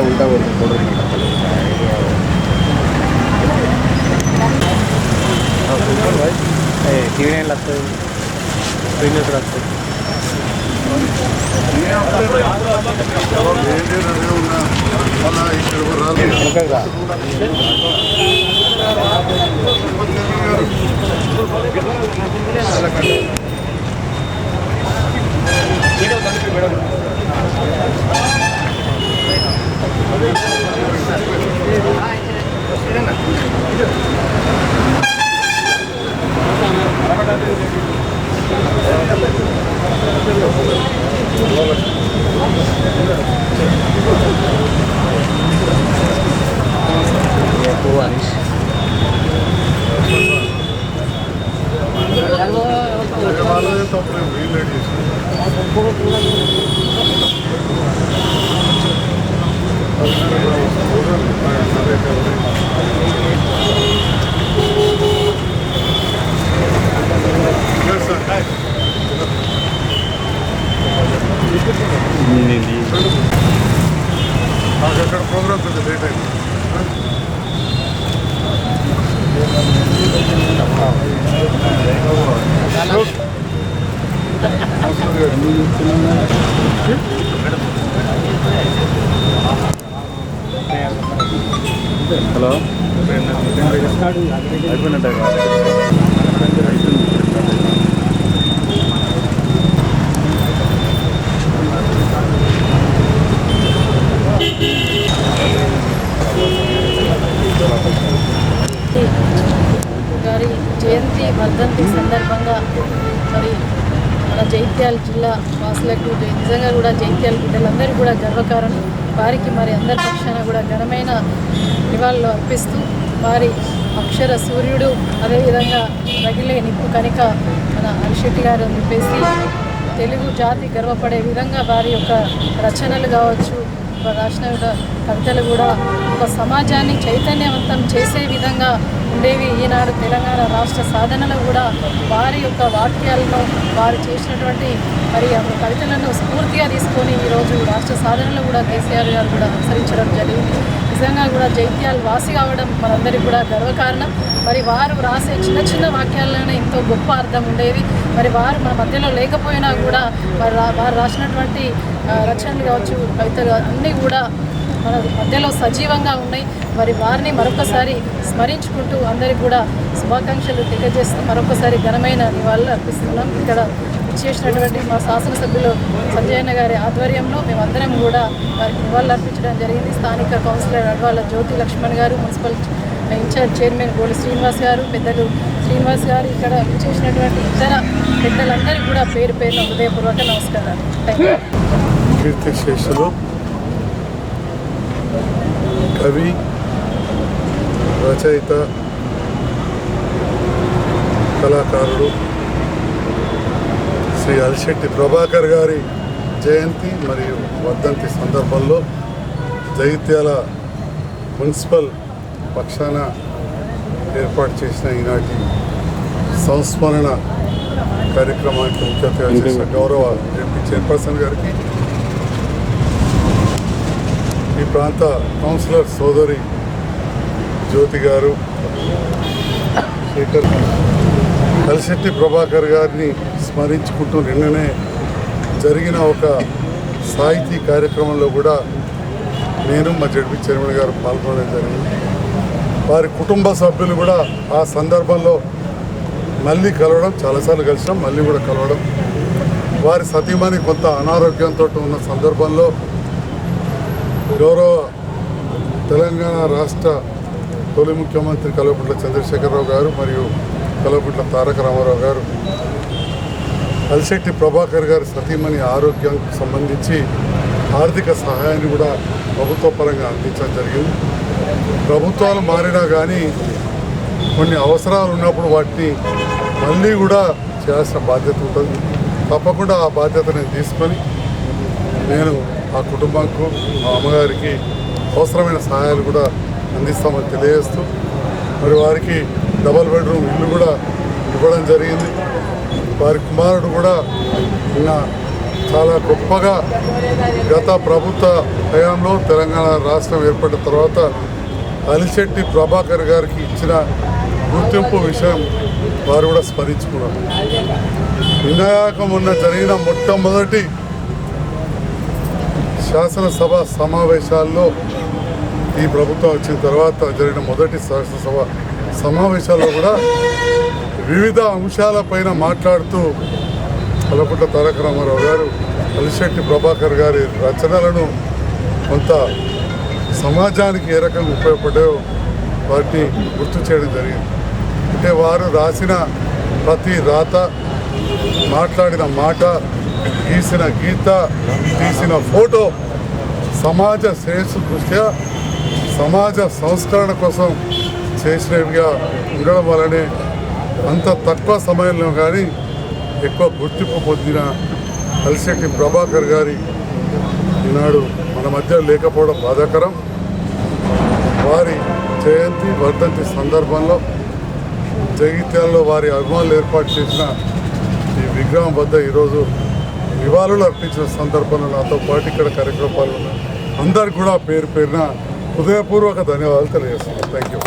உள்டா ஒரு தொடர்பு टीव्ही नाही लागतं प्रीमियस लागतं मला వెనకగా ఎక్కువ అక్కడ ప్రోగ్రామ్ కొంచెం లేట్ అయింది హలో అయిపోయినట్టు జయంతి వర్ధంతి సందర్భంగా మరి మన జైత్యాల జిల్లా వాసులకు నిజంగా కూడా జైత్యాల బిడ్డలందరూ కూడా గర్వకారణం. వారికి మరి అందరి పక్షాన కూడా ఘనమైన నివాళులు అర్పిస్తూ వారి అక్షర సూర్యుడు అదేవిధంగా రగిలే నిప్పు కనిక మన హరిశెట్టి గారు అని చెప్పేసి తెలుగు జాతి గర్వపడే విధంగా వారి యొక్క రచనలు కావచ్చు రాసిన కూడా కవితలు కూడా ఒక సమాజాన్ని చైతన్యవంతం చేసే విధంగా ఉండేవి. ఈనాడు తెలంగాణ రాష్ట్ర సాధనలో కూడా వారి యొక్క వాక్యాలను వారు చేసినటువంటి మరి ఆ కవితలను స్ఫూర్తిగా తీసుకొని ఈరోజు రాష్ట్ర సాధనలో కూడా కేసీఆర్ గారు కూడా అనుసరించడం జరిగింది. నిజంగా కూడా జైత్యాలు వాసి కావడం మనందరికీ కూడా గర్వకారణం. మరి వారు రాసే చిన్న చిన్న వాక్యాల్లోనే ఎంతో గొప్ప అర్థం ఉండేవి మరి వారు మన మధ్యలో లేకపోయినా కూడా వారు రా- వారు రాసినటువంటి రచనలు కావచ్చు కవితలు అన్నీ కూడా మన మధ్యలో సజీవంగా ఉన్నాయి. మరి వారిని మరొకసారి స్మరించుకుంటూ అందరికీ కూడా శుభాకాంక్షలు తెలియజేస్తూ మరొకసారి ఘనమైన నివాళులు అర్పిస్తున్నాం. ఇక్కడ ఇచ్చేసినటువంటి మా శాసనసభ్యులు సంజయన్న గారి ఆధ్వర్యంలో మేమందరం కూడా వారికి నివాళులు అర్పించడం జరిగింది. స్థానిక కౌన్సిలర్ అడ్వాల జ్యోతి లక్ష్మణ్ గారు municipal in-charge chairman Godi Srinivas గారు పెద్దలు శ్రీనివాస్ గారు ఇక్కడ చేసినటువంటి ఇతర పెద్దలందరికీ కూడా పేరు పేరున హృదయపూర్వక నమస్కారాలు. థ్యాంక్ యూ కవి రచయిత కళాకారుడు. శ్రీ అలిశెట్టి ప్రభాకర్ గారి జయంతి మరియు వర్ధంతి సందర్భంలో జగిత్యాల మున్సిపల్ పక్షాన ఏర్పాటు చేసిన ఈనాటి సంస్మరణ కార్యక్రమానికి ముఖ్య అతిథిగా గౌరవ ఎంపీ చైర్పర్సన్ గారికి ఈ ప్రాంత కౌన్సిలర్ సోదరి జ్యోతి గారు శేఖర్ కలిశెట్టి ప్రభాకర్ గారిని స్మరించుకుంటూ నిన్ననే జరిగిన ఒక సాహితీ కార్యక్రమంలో కూడా నేను మా జడ్పీ చైర్మన్ గారు పాల్గొనడం జరిగింది. వారి కుటుంబ సభ్యులు కూడా ఆ సందర్భంలో మళ్ళీ కలవడం చాలాసార్లు కలిసాం మళ్ళీ కూడా కలవడం. వారి సతీమణి కొంత అనారోగ్యంతో ఉన్న సందర్భంలో గౌరవ తెలంగాణ రాష్ట్ర తొలి ముఖ్యమంత్రి కల్వకుంట్ల చంద్రశేఖరరావు గారు మరియు కల్వకుంట్ల తారక రామారావు గారు అల్శెట్టి ప్రభాకర్ గారి సతీమణి ఆరోగ్యానికి సంబంధించి ఆర్థిక సహాయాన్ని కూడా ప్రభుత్వ పరంగా అందించడం జరిగింది. ప్రభుత్వాలు మారినా కానీ కొన్ని అవసరాలు ఉన్నప్పుడు వాటిని మళ్ళీ కూడా చేయాల్సిన బాధ్యత ఉంటుంది. తప్పకుండా ఆ బాధ్యత నేను తీసుకొని నేను ఆ కుటుంబానికి మా అమ్మగారికి అవసరమైన సహాయాలు కూడా అందిస్తామని తెలియజేస్తూ మరి వారికి డబల్ బెడ్రూమ్ ఇల్లు కూడా ఇవ్వడం జరిగింది. వారి కుమారుడు కూడా నిన్న చాలా గొప్పగా గత ప్రభుత్వ హయాంలో తెలంగాణ రాష్ట్రం ఏర్పడిన తర్వాత అలిశెట్టి ప్రభాకర్ గారికి ఇచ్చిన గుర్తింపు విషయం వారు కూడా స్మరించుకున్నారు. నిన్నగాక మొన్న జరిగిన మొట్టమొదటి శాసనసభ సమావేశాల్లో ఈ ప్రభుత్వం వచ్చిన తర్వాత జరిగిన మొదటి శాసనసభ సమావేశాల్లో కూడా వివిధ అంశాలపైన మాట్లాడుతూ కలపుట్ల తారక రామారావు గారు అలిశెట్టి ప్రభాకర్ గారి రచనలను కొంత సమాజానికి ఏ రకంగా ఉపయోగపడాయో వాటిని గుర్తు చేయడం జరిగింది. అంటే వారు రాసిన ప్రతి రాత మాట్లాడిన మాట గీసిన గీత తీసిన ఫోటో సమాజ శ్రేయస్సు దృష్ట్యా సమాజ సంస్కరణ కోసం చేసినవిగా ఉండడం వల్లనే అంత తక్కువ సమయంలో కానీ ఎక్కువ గుర్తింపు పొందిన అలిశెట్టి ప్రభాకర్ గారి ఈనాడు మన మధ్య లేకపోవడం బాధాకరం. వారి జయంతి వర్ధంతి సందర్భంలో జగిత్యాలలో వారి అభిమానులు ఏర్పాటు చేసిన ఈ విగ్రహం వద్ద ఈరోజు నివాళులు అర్పించిన సందర్భంలో నాతో పాటు ఇక్కడ కార్యక్రమాలు అందరికి కూడా పేరు పేరున హృదయపూర్వక ధన్యవాదాలు తెలియజేస్తున్నాను. Thank you